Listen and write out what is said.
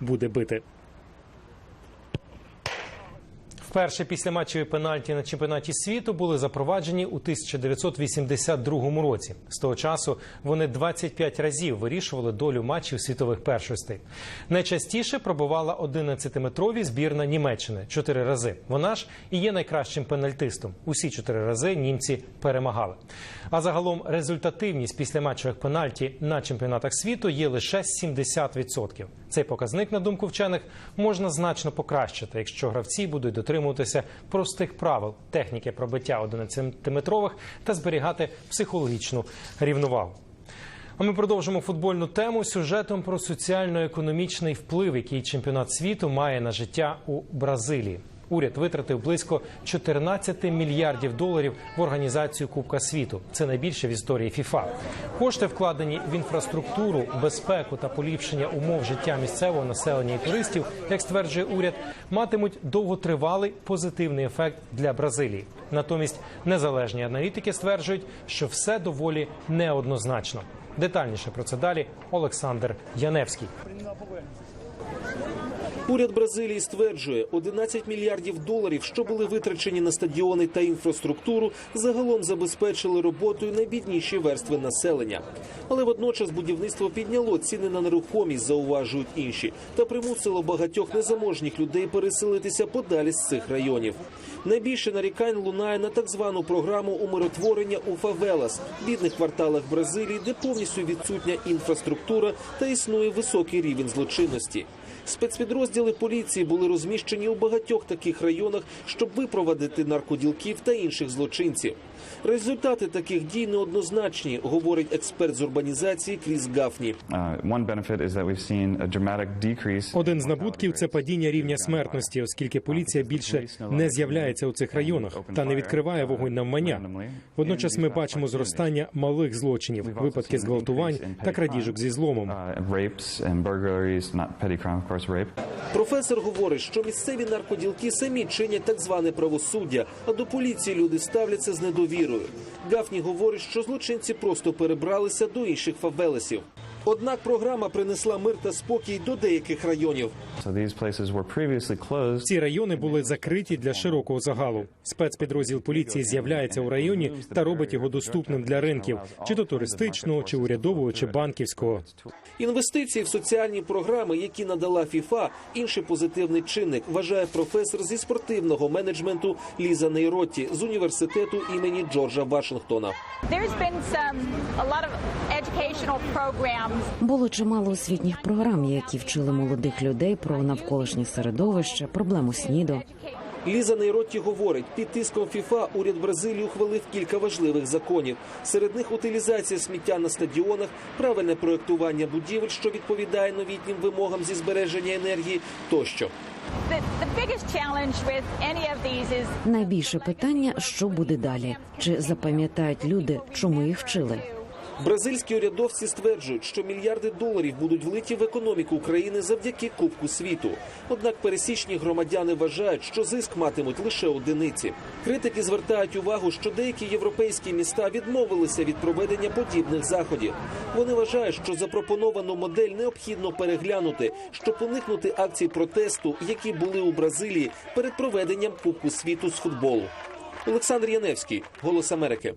буде бити. Вперше після матчеві пенальті на чемпіонаті світу були запроваджені у 1982 році. З того часу вони 25 разів вирішували долю матчів світових першостей. Найчастіше пробувала 11-метрові збірна Німеччини чотири рази. Вона ж і є найкращим пенальтистом. Усі чотири рази німці перемагали. А загалом результативність після матчевих пенальті на чемпіонатах світу є лише 70%. Цей показник, на думку вчених, можна значно покращити, якщо гравці будуть дотримуватися простих правил техніки пробиття 11-метрових та зберігати психологічну рівновагу. А ми продовжимо футбольну тему сюжетом про соціально-економічний вплив, який чемпіонат світу має на життя у Бразилії. Уряд витратив близько 14 мільярдів доларів в організацію Кубка світу. Це найбільше в історії ФІФА. Кошти вкладені в інфраструктуру, безпеку та поліпшення умов життя місцевого населення і туристів, як стверджує уряд, матимуть довготривалий позитивний ефект для Бразилії. Натомість незалежні аналітики стверджують, що все доволі неоднозначно. Детальніше про це далі Олександр Яневський. Уряд Бразилії стверджує, 11 мільярдів доларів, що були витрачені на стадіони та інфраструктуру, загалом забезпечили роботою найбідніші верстви населення. Але водночас будівництво підняло ціни на нерухомість, зауважують інші, та примусило багатьох незаможніх людей переселитися подалі з цих районів. Найбільше нарікань лунає на так звану програму умиротворення у фавелас, бідних кварталах Бразилії, де повністю відсутня інфраструктура та існує високий рівень злочинності. Спецпідрозділи поліції були розміщені у багатьох таких районах, щоб випровадити наркоділків та інших злочинців. Результати таких дій неоднозначні, говорить експерт з урбанізації Кріс Гафні. Uh. Один з набутків це падіння рівня смертності, оскільки поліція більше не з'являється у цих районах та не відкриває вогонь навмання. Водночас ми бачимо зростання малих злочинів, випадки зґвалтувань та крадіжок зі зломом. Професор говорить, що місцеві наркоділки самі чинять так зване правосуддя, а до поліції люди ставляться з недовірою. Гафні говорить, що злочинці просто перебралися до інших фавелесів. Однак програма принесла мир та спокій до деяких районів. Ці райони були закриті для широкого загалу. Спецпідрозділ поліції з'являється у районі та робить його доступним для ринків, чи то туристичного, чи урядового, чи банківського. Інвестиції в соціальні програми, які надала ФІФА, інший позитивний чинник, вважає професор зі спортивного менеджменту Ліза Нейротті з університету імені Джорджа Вашингтона. Було чимало освітніх програм, які вчили молодих людей про навколишнє середовище, проблему СНІДу. Ліза Нейротті говорить, під тиском ФІФА уряд Бразилії ухвалив кілька важливих законів. Серед них утилізація сміття на стадіонах, правильне проектування будівель, що відповідає новітнім вимогам зі збереження енергії, тощо. Найбільше питання, що буде далі? Чи запам'ятають люди, чому їх вчили? Бразильські урядовці стверджують, що мільярди доларів будуть влиті в економіку України завдяки Кубку світу. Однак пересічні громадяни вважають, що зиск матимуть лише одиниці. Критики звертають увагу, що деякі європейські міста відмовилися від проведення подібних заходів. Вони вважають, що запропоновану модель необхідно переглянути, щоб уникнути акцій протесту, які були у Бразилії перед проведенням Кубку світу з футболу. Олександр Яневський, Голос Америки.